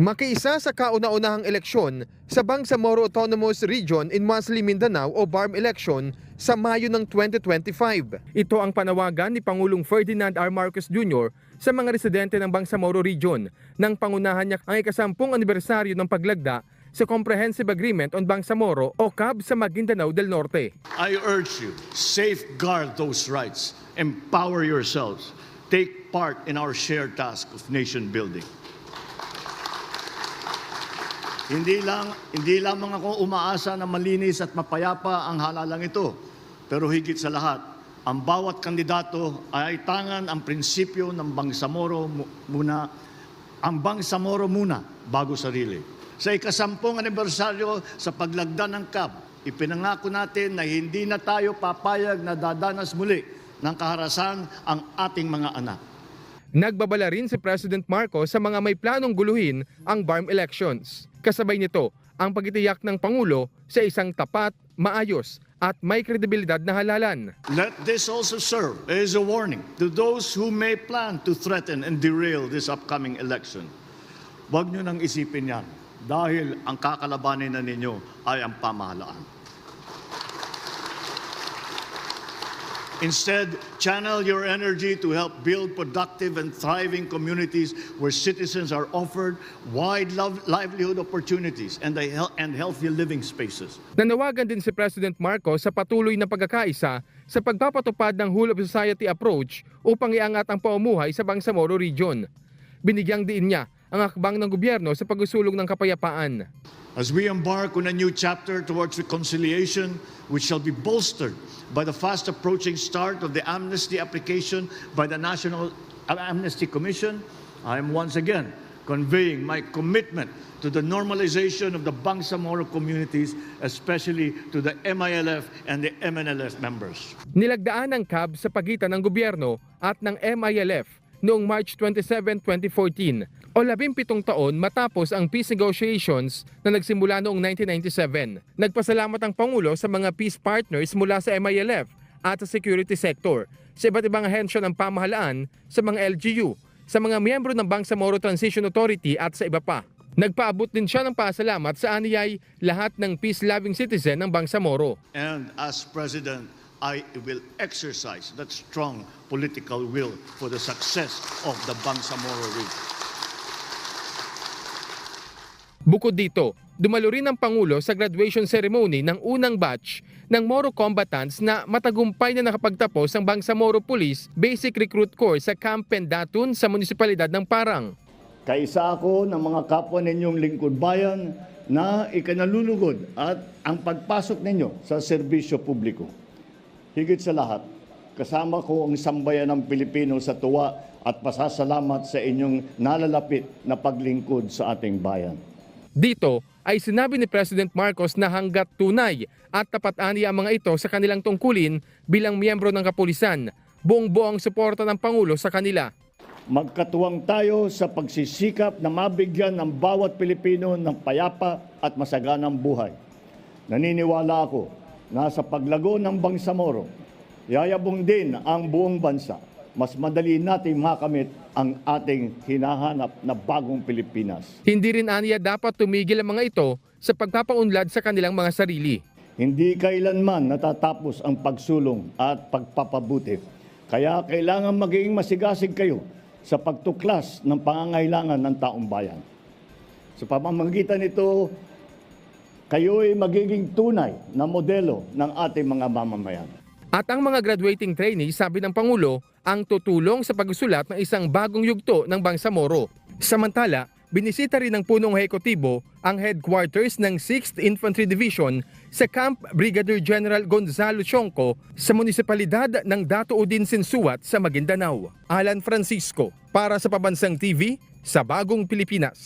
Makiisa sa kauna-unahang eleksyon sa Bangsamoro Autonomous Region in Masli, Mindanao o BARM election sa Mayo ng 2025. Ito ang panawagan ni Pangulong Ferdinand R. Marcos Jr. sa mga residente ng Bangsamoro Region nang pangunahan niya ang ikasampung anibersaryo ng paglagda sa Comprehensive Agreement on Bangsamoro o CAB sa Maguindanao del Norte. I urge you, safeguard those rights, empower yourselves, take part in our shared task of nation building. Hindi lang, hindi lamang ako umaasa na malinis at mapayapa ang halalang ito, pero higit sa lahat, ang bawat kandidato ay tangan ang prinsipyo ng Bangsamoro mu- muna, ang Bangsamoro muna bago sarili. Sa ikasampung anibersaryo sa paglagda ng CAB, ipinangako natin na hindi na tayo papayag na dadanas muli ng kaharasan ang ating mga anak. Nagbabala rin si President Marcos sa mga may planong guluhin ang BARM elections. Kasabay nito ang pagtitiyak ng Pangulo sa isang tapat, maayos at may kredibilidad na halalan. Let this also serve as a warning to those who may plan to threaten and derail this upcoming election. Huwag nyo nang isipin yan dahil ang kakalabanin na ninyo ay ang pamahalaan. Instead, channel your energy to help build productive and thriving communities where citizens are offered wide livelihood opportunities and, and healthy living spaces. Nanawagan din si President Marcos sa patuloy na pagkakaisa sa pagpapatupad ng whole of society approach upang iangat ang paumuhay sa Bangsamoro Region. Binigyang diin niya ang akbang ng gobyerno sa pagsusulong ng kapayapaan. As we embark on a new chapter towards reconciliation, which shall be bolstered by the fast approaching start of the amnesty application by the National Amnesty Commission, I am once again conveying my commitment to the normalization of the Bangsamoro communities, especially to the MILF and the MNLF members. Nilagdaan ng CAB sa pagitan ng gobyerno at ng MILF noong March 27, 2014 o 17 taon matapos ang peace negotiations na nagsimula noong 1997. Nagpasalamat ang Pangulo sa mga peace partners mula sa MILF at sa security sector, sa iba't ibang ahensya ng pamahalaan, sa mga LGU, sa mga miyembro ng Bangsamoro Transition Authority at sa iba pa. Nagpaabot din siya ng pasalamat sa aniyay lahat ng peace-loving citizen ng Bangsamoro. And as President, I will exercise that strong political will for the success of the Bangsamoro region. Bukod dito, dumalo rin ang Pangulo sa graduation ceremony ng unang batch ng Moro combatants na matagumpay na nakapagtapos ang Bangsamoro Police Basic Recruit Course sa Camp Pendatun sa Munisipalidad ng Parang. Kaisa ako ng mga kapwa ninyong lingkod bayan na ikanalulugod at ang pagpasok ninyo sa serbisyo publiko. Higit sa lahat, kasama ko ang sambayan ng Pilipino sa tuwa at pasasalamat sa inyong nalalapit na paglingkod sa ating bayan. Dito ay sinabi ni President Marcos na hanggat tunay at tapat aniya ang mga ito sa kanilang tungkulin bilang miyembro ng kapulisan, buong-buo ang suporta ng Pangulo sa kanila. Magkatuwang tayo sa pagsisikap na mabigyan ng bawat Pilipino ng payapa at masaganang buhay. Naniniwala ako na sa paglago ng Bangsamoro, yayabong din ang buong bansa. Mas madali natin makamit ang ating hinahanap na bagong Pilipinas. Hindi rin aniya dapat tumigil ang mga ito sa pagpapaunlad sa kanilang mga sarili. Hindi kailanman natatapos ang pagsulong at pagpapabuti. Kaya kailangan maging masigasig kayo sa pagtuklas ng pangangailangan ng taong bayan. Sa pamamagitan nito, kayo ay magiging tunay na modelo ng ating mga mamamayan. At ang mga graduating trainees, sabi ng Pangulo, ang tutulong sa pagsulat ng isang bagong yugto ng Bangsamoro. Samantala, binisita rin ng punong hekutibo ang headquarters ng 6th Infantry Division sa Camp Brigadier General Gonzalo Chonco sa munisipalidad ng Dato Udin Sinsuat sa Maguindanao. Alan Francisco, para sa Pabansang TV, sa Bagong Pilipinas.